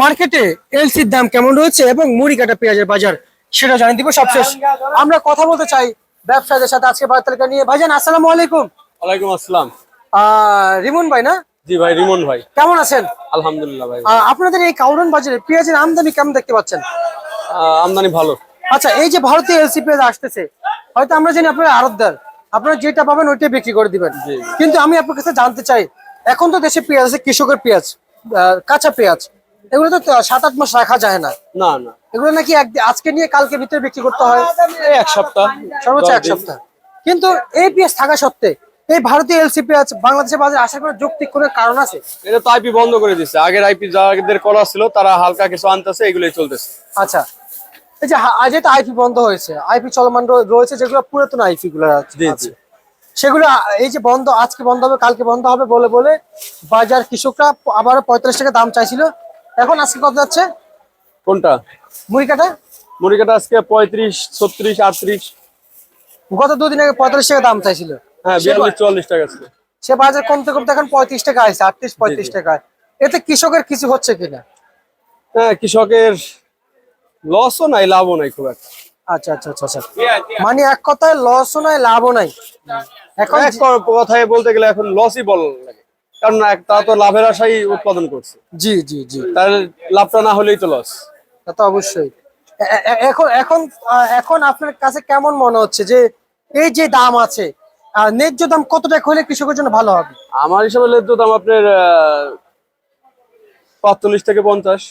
মার্কেটে এলসির দাম কেমন রয়েছে এবং মুড়ি কাটা পেঁয়াজের বাজার সেটা জানিয়ে দিব সবশেষ। আমরা কথা বলতে চাই ব্যবসায়ীদের সাথে আজকে বাজার তালিকা নিয়ে। ভাইজান আসসালামু আলাইকুম। ওয়ালাইকুম আসসালাম। আহ, রিমন ভাই না? জি ভাই রিমন ভাই। কেমন আছেন? আলহামদুলিল্লাহ ভাই। আপনাদের এই কাউরন বাজারে পেঁয়াজের আমদানি কেমন দেখতে পাচ্ছেন? আমদানি ভালো। আচ্ছা এই যে ভারতীয় এলসি পেঁয়াজ আসতেছে হয়তো আমরা জানি আপনার যেটা পাবেন ওইটাই বিক্রি করে দিবেন। কিন্তু আমি আপনার কাছে জানতে চাই এখন তো দেশে পেঁয়াজ আছে কৃষকের পেঁয়াজ কাঁচা পেঁয়াজ। এগুলো তো সাত আট মাস রাখা যায় না। না না। এগুলো নাকি আজকে নিয়ে কালকে ভিতরে বিক্রি করতে হয়। এক সপ্তাহ। সর্বোচ্চ এক সপ্তাহ। কিন্তু এই পেঁয়াজ থাকা সত্ত্বে এই ভারতীয় এলসি পেঁয়াজ বাংলাদেশের বাজারে আসার কোনো যৌক্তিক কোনো কারণ আছে? এটা তো আইপি বন্ধ করে দিচ্ছে আগের আইপি যাদের করা ছিল তারা হালকা কিছু আনতেছে এগুলোই চলতেছে। আচ্ছা। এই যে এটা আইপি বন্ধ হয়েছে আইপি চলমান রয়েছে যেগুলো পুরাতন আইপি গুলো আছে। সেগুলো এই যে বন্ধ আজকে বন্ধ হবে কালকে বন্ধ হবে বলে বলে বাজার কৃষকরা আবার পঁয়তাল্লিশ টাকা দাম চাইছিল। এখন আজকে কত যাচ্ছে? কোনটা? মুড়ি কাটা মুড়িকাটা আজকে পঁয়ত্রিশ ছত্রিশ আটত্রিশ। গত দুদিন আগে পঁয়তাল্লিশ টাকা দাম চাইছিল। হ্যাঁ বিয়াল্লিশ চুয়াল্লিশ টাকা ছিল সে বাজার কমতে কমতে এখন পঁয়ত্রিশ টাকা আছে আটত্রিশ পঁয়ত্রিশ টাকা। এতে কৃষকের কিছু হচ্ছে কিনা? হ্যাঁ কৃষকের লসও নাই লাভও নাই খুব একটা। আচ্ছা আচ্ছা আচ্ছা আচ্ছা। মানে এক কথায় লসও নাই লাভও নাই। এখন এক কথায় বলতে গেলে এখন লসই বল লাগে। কারণ তারা তো লাভের আশাই উৎপাদন করছে। জি জি জি। তার লাভটা না হলেই তো লস তা তো অবশ্যই। এখন এখন এখন আপনার কাছে কেমন মনে হচ্ছে যে এই যে দাম আছে ন্যায্য দাম কত টাকা হলে কৃষকের জন্য ভালো হবে? আমার হিসাবে লেদ্য দাম আপনার পাঁচচল্লিশ থেকে পঞ্চাশ।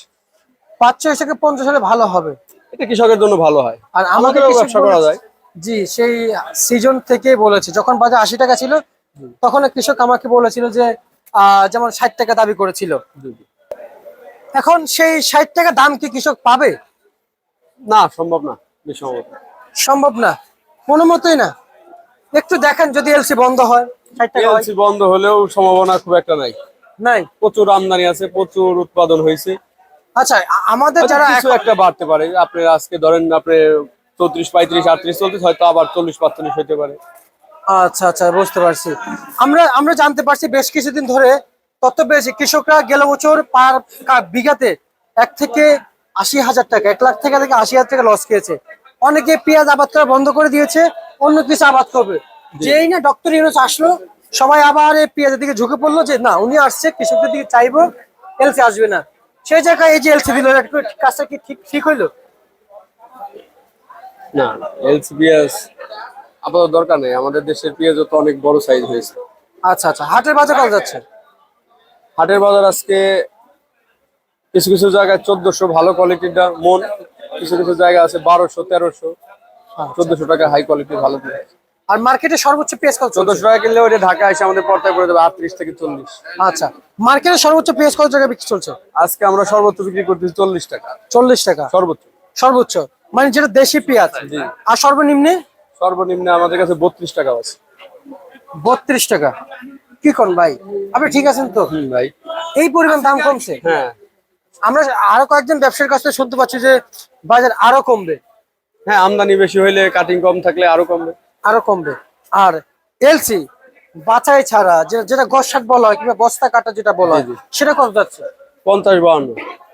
পাঁচশো থেকে পঞ্চাশ হলে ভালো হবে। এটা কৃষকের জন্য ভালো হয়। আর আমাদের ব্যবসা করা যায়। জি সেই সিজন থেকে বলেছে যখন বাজার আশি টাকা ছিল তখন কৃষক আমাকে বলেছিল যে যেমন ষাট টাকা দাবি করেছিল। এখন সেই ষাট টাকা দাম কি কৃষক পাবে? না সম্ভব না সম্ভব না। কোনো মতোই না। একটু দেখেন যদি এলসি বন্ধ হয় হয়। বন্ধ হলেও সম্ভাবনা খুব একটা নাই। নাই? প্রচুর আমদানি আছে প্রচুর উৎপাদন হয়েছে। আচ্ছা আমাদের যারা কিছু একটা বাড়তে পারে। আপনি আজকে ধরেন আপনি চৌত্রিশ পঁয়ত্রিশ আটত্রিশ চলতিস হয়তো আবার চল্লিশ পাঁচচল্লিশ হতে পারে। আচ্ছা আচ্ছা বুঝতে পারছি। আমরা আমরা জানতে পারছি বেশ কিছুদিন ধরে তথ্য পেয়েছি কৃষকরা গেল বছর পার বিঘাতে এক থেকে আশি হাজার টাকা এক লাখ টাকা থেকে আশি হাজার টাকা লস খেয়েছে। অনেকে পেঁয়াজ আবাদ করা বন্ধ করে দিয়েছে অন্য কিছু আবাদ করবে। যেই না ডক্টর ইউনুস আসলো সবাই আবার এই পেঁয়াজের দিকে ঝুঁকে পড়ল যে না উনি আসছে কৃষকদের দিকে চাইব এলসি আসবে না। সেই জায়গায় এই যে এলসি দিল কাজটা কি ঠিক ঠিক হইল? না এলসি পেঁয়াজ আপাতত দরকার নেই। আমাদের দেশের পেঁয়াজও তো অনেক বড় সাইজ হয়েছে। আচ্ছা আচ্ছা। হাটের বাজার কত যাচ্ছে? হাটের বাজার আজকে কিছু কিছু জায়গায় চোদ্দশো ভালো কোয়ালিটিটা মন কিছু কিছু জায়গা আছে বারোশো তেরোশো। চোদ্দশো টাকা হাই কোয়ালিটি ভালো পেঁয়াজ। আর মার্কেটে সর্বোচ্চ পেঁয়াজ কত চোদ্দশো টাকা কিনলে ওটা ঢাকা এসে আমাদের পর্দায় করে দেবে আটত্রিশ থেকে চল্লিশ। আচ্ছা। মার্কেটে সর্বোচ্চ পেঁয়াজ কত টাকা বিক্রি চলছে? আজকে আমরা সর্বোচ্চ বিক্রি করতেছি চল্লিশ টাকা। চল্লিশ টাকা? সর্বোচ্চ। সর্বোচ্চ। মানে যেটা দেশি পেঁয়াজ। আর সর্বনিম্নে? সর্বনিম্ন আমাদের কাছে বত্রিশ টাকা আছে। বত্রিশ টাকা। কি কোন ভাই? আপনি ঠিক আছেন তো? ভাই। এই পরিমাণ দাম কমছে? হ্যাঁ। আমরা আরও কয়েকজন ব্যবসায়ীর কাছ থেকে শুনতে পাচ্ছি যে বাজার আরও কমবে। হ্যাঁ আমদানি বেশি হইলে কাটিং কম থাকলে আরও কমবে। আরও কমবে। আর এলসি বাছাই ছাড়া যেটা গস শাক বলা হয় কিংবা বস্তা কাটা যেটা বলা হয়। সেটা কত যাচ্ছে? পঞ্চাশ বাহান্ন।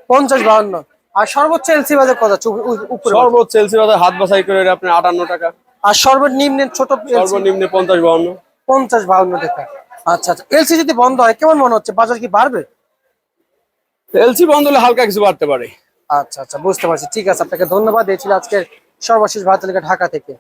পঞ্চাশ বাহান্ন। আর সর্বোচ্চ এলসি বাজার কত যাচ্ছে? উপরে সর্বোচ্চ এলসি বাজার হাত বাছাই করে আপনার আটান্ন টাকা। আর সর্বনিম্ন ছোট সর্বনিম্ন পঞ্চাশ বাউন্ন। পঞ্চাশ বাউন্ন টাকা। আচ্ছা আচ্ছা। এলসি যদি বন্ধ হয় কেমন মনে হচ্ছে? বাজার কি বাড়বে? এলসি বন্ধ হলে হালকা কিছু বাড়তে পারে। আচ্ছা আচ্ছা। বুঝতে পারছি। ঠিক আছে আপনাকে ধন্যবাদ। এই ছিল আজকের সর্বশেষ ভারত ঢাকা থেকে।